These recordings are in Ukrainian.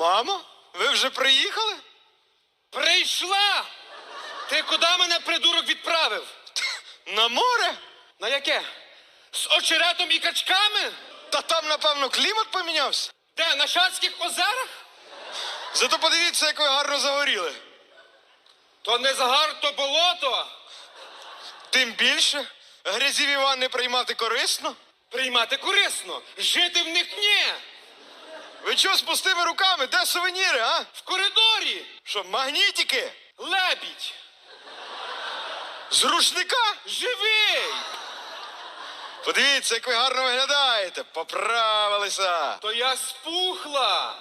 Мамо, ви вже приїхали? Прийшла! Ти куди мене придурок відправив? На море? На яке? З очеретом і качками? Та там, напевно, клімат помінявся. Де? На Шацьких озерах? Зато подивіться, як ви гарно загоріли. То не загар, то болото. Тим більше грязіві ванни приймати корисно. Приймати корисно. Жити в них ні. Ви чого з пустими руками? Де сувеніри, а? В коридорі. Що, магнітики? Лебідь. З рушника? Живий. Подивіться, як ви гарно виглядаєте. Поправилися. То я спухла.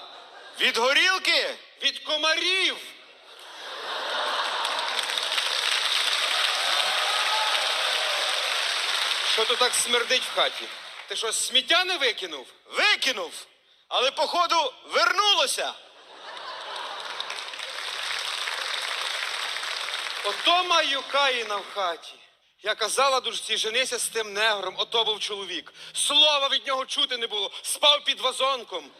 Від горілки? Від комарів. Що то так смердить в хаті? Ти що, сміття не викинув? Викинув. Але, походу, вернулося. Ото маю Каїна в хаті. Я казала дужці, женися з тим негром, ото був чоловік. Слова від нього чути не було, спав під вазонком.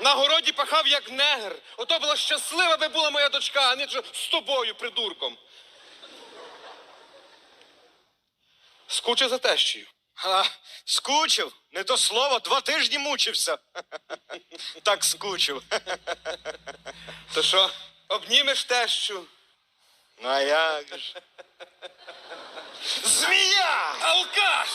На городі пахав як негр. Ото була щаслива би була моя дочка, а не з тобою, придурком. Скучив за тещою. А, скучив. Не то слово, два тижні мучився. Так скучив. То що, обнімеш тещу? Ну а як же? Змія! Алкаш!